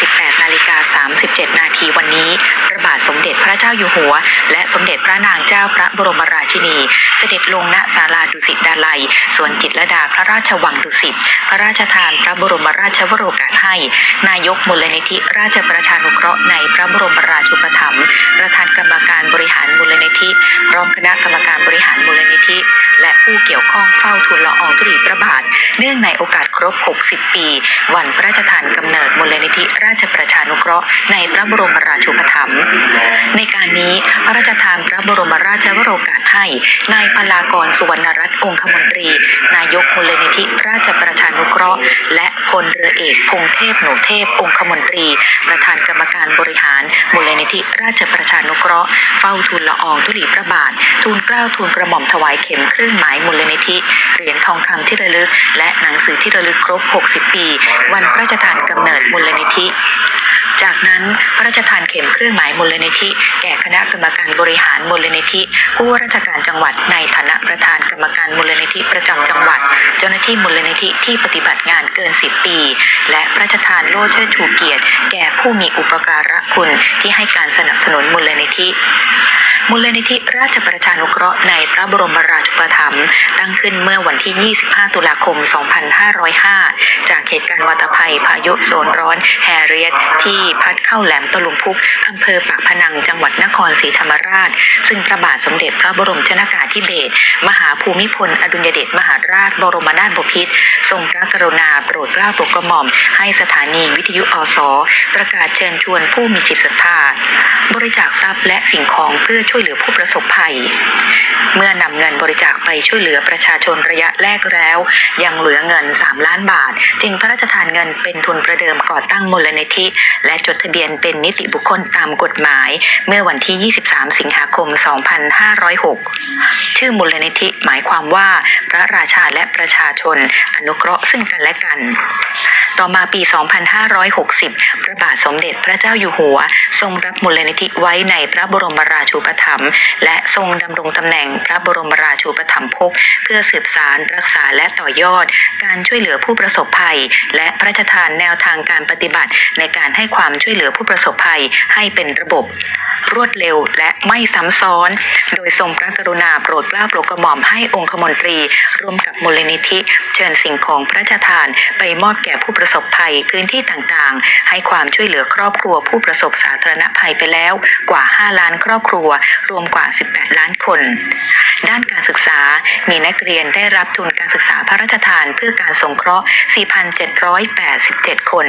18นาฬิกา37 นาทีวันนี้พระบาทสมเด็จพระเจ้าอยู่หัว และสมเด็จพระนางเจ้าพระบรมราชินี เสด็จลงณศาลาดุสิตดาลัยสวนจิตรดาพระราชวังดุสิต พระราชทานพระบรมราชวโรกาสให้ นายกมูลนิธิราชประชานุเคราะห์ในพระบรมราชูปถัมภ์ประธานกรรมการบริหารมูลนิธิพร้อมคณะกรรมการ ริหารมูลนิธิ และผู้เกี่ยวข้องเฝ้าทูลละอองธุลีพระบาท เนื่องในโอกาสครบ 60 ปี วันพระราชทานกำเนิดมูลนิธิราชประชานุเคราะห์ในพระบรมราชูปถัมภ์ในการนี้พระราชทานพระบรมราชวโรกาส ให้นายพลากรสุวรรณรัตน์องคมนตรี นายกมูลนิธิราชประชานุเคราะห์ และพลเรือเอกพงเทพหนูเทพองคมนตรี ประธานกรรมการบริหาร มูลนิธิราชประชานุเคราะห์ เฝ้าทูลละอองธุลีพระบาท ทูลเกล้าทูลกระหม่อมถวายเข็มเครื่องหมายมูลนิธิเหรียญทองคำที่ระลึก และหนังสือที่ระลึกครบ 60 ปี วันพระราชทานกำเนิดมูลนิธิ จากนั้นพระราชทานเข็มเครื่องหมายมูลนิธิ แก่คณะกรรมการบริหารมูลนิธิ ผู้ว่าราชการจังหวัดในฐานะประธานกรรมการมูลนิธิประจำจังหวัด เจ้าหน้าที่มูลนิธิที่ปฏิบัติงานเกิน 10 ปี และพระราชทานโล่เชิดชูเกียรติ แก่ผู้มีอุปการะคุณที่ให้การสนับสนุนมูลนิธิ มูลนิธิราชประชานุเคราะห์ในพระบรมราชูปถัมภ์ตั้งขึ้นเมื่อวันที่ 25 ตุลาคม 2505 จากเหตุการณ์วัตภัยพายุโซนร้อนแฮเรียตที่พัดเข้าแหลมตะลุมพุกอำเภอปากพนังจังหวัดนครศรีธรรมราช ซึ่งพระบาทสมเด็จพระบรมชนากาธิเบศรมหาภูมิพลอดุลยเดชมหาราชบรมนาถบพิตรทรงพระกรุณาโปรดเกล้าโปรดกระหม่อม ให้สถานีวิทยุอส ประกาศเชิญชวนผู้มีจิตศรัทธา บริจาคทรัพย์และสิ่งของเพื่อช่วยเหลือผู้ประสบภัย เมื่อนำเงินบริจาคไปช่วยเหลือประชาชนระยะแรกแล้ว ยังเหลือเงิน 3 ล้านบาท จึงพระราชทานเงินเป็นทุนประเดิมก่อตั้งมูลนิธิ และจดทะเบียนเป็นนิติบุคคลตามกฎหมาย เมื่อวันที่ 23 สิงหาคม 2506 ชื่อมูลนิธิหมายความว่าพระราชาและประชาชนอนุเคราะห์ซึ่งกันและกัน ต่อมาปี 2560 พระบาทสมเด็จพระเจ้าอยู่หัว ทรงรับมูลนิธิไว้ในพระบรมราชูปถัมภ์และทรงดำรงตำแหน่งพระบรมราชูปถัมภกเพื่อสืบสารรักษาและต่อยอด การช่วยเหลือผู้ประสบภัย และพระราชทานแนวทางการปฏิบัติในการให้ความช่วยเหลือผู้ประสบภัยให้เป็นระบบรวดเร็วและไม่ซ้ำซ้อน โดยทรงพระกรุณาโปรดเกล้าโปรดกระหม่อมให้องคมนตรี ร่วมกับมูลนิธิ เชิญสิ่งของพระราชทานไปมอบแก่ผู้ประสบภัยพื้นที่ต่างๆ ให้ความช่วยเหลือครอบครัวผู้ประสบสาธารณภัยไปแล้วกว่า 5 ล้านครอบครัว รวมกว่า 18 ล้านคน ด้านการศึกษา มีนักเรียนได้รับทุนการศึกษาพระราชทานเพื่อการสงเคราะห์ 4,787 คน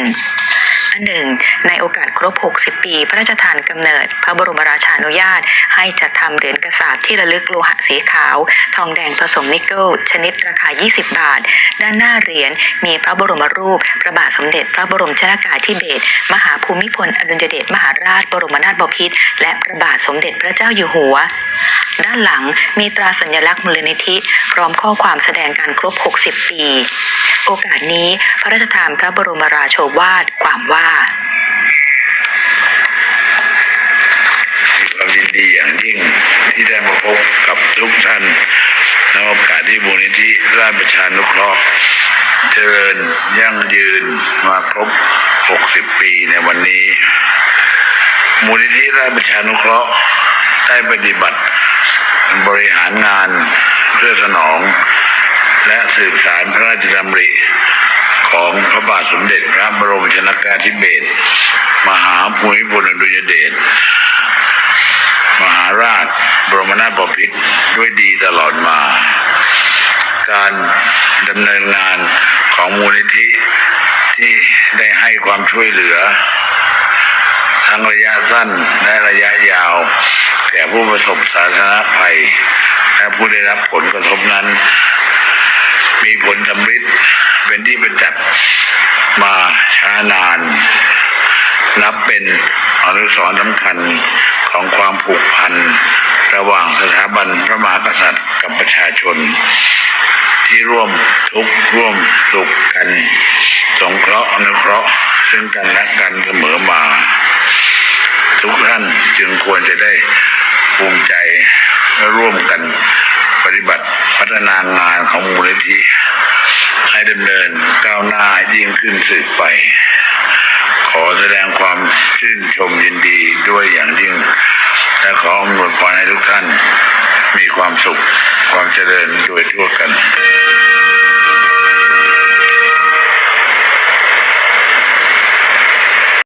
อันหนึ่ง ในโอกาสครบ 60 ปี พระราชทานกำเนิด พระบรมราชานุญาต ให้จัดทำเหรียญกระสาบที่ระลึกโลหะสีขาว ทองแดงผสมนิกเกิลชนิดราคา 20 บาท ด้านหน้าเหรียญมีพระบรมรูป พระบาทสมเด็จพระบรมชนากาธิเบศรมหาภูมิพลอดุลยเดชมหาราชบรมนาถบพิตรและพระบาทสมเด็จพระเจ้าอยู่หัว ด้านหลังมีตราสัญลักษณ์มูลนิธิ พร้อมข้อความแสดงการครบ 60 ปี โอกาสนี้พระราชทานพระบรมราโชวาทความว่ามีความยินดีอย่างยิ่งที่ได้มาพบกับทุกท่านในโอกาสที่มูลนิธิราชประชานุเคราะห์เจริญยั่งยืนมาครบ 60 ปีในวันนี้ มูลนิธิราชประชานุเคราะห์ได้ปฏิบัติบริหารงานเพื่อสนอง และสืบสารพระราชดำริของพระบาทสมเด็จพระบรมชนกาธิเบศรมหาภูมิพลอดุลยเดชมหาราชบรมนาถบพิตรด้วยดีตลอดมา การดำเนินงานของมูลนิธิที่ได้ให้ความช่วยเหลือ ทั้งระยะสั้นและระยะยาวแก่ผู้ประสบสาธารณภัย และผู้ได้รับผลกระทบนั้น มีผลสำฤทธิ์เป็นที่ประจักษ์มาช้านาน นับเป็นอนุสรณ์สำคัญของความผูกพัน ระหว่างสถาบันพระมหากษัตริย์กับประชาชน ที่ร่วมทุกข์ร่วมสุขกัน สงเคราะห์อนุเคราะห์ซึ่งกันและกันเสมอมา ทุกท่านจึงควรจะได้ภูมิใจและร่วมกันปฏิบัติพัฒนางานของมูลนิธิ ให้ดำเนินก้าวหน้ายิ่งขึ้นสืบไป ขอแสดงความชื่นชมยินดีด้วยอย่างยิ่ง และขออำนวยพรให้ทุกท่าน มีความสุขความเจริญโดยทั่วกัน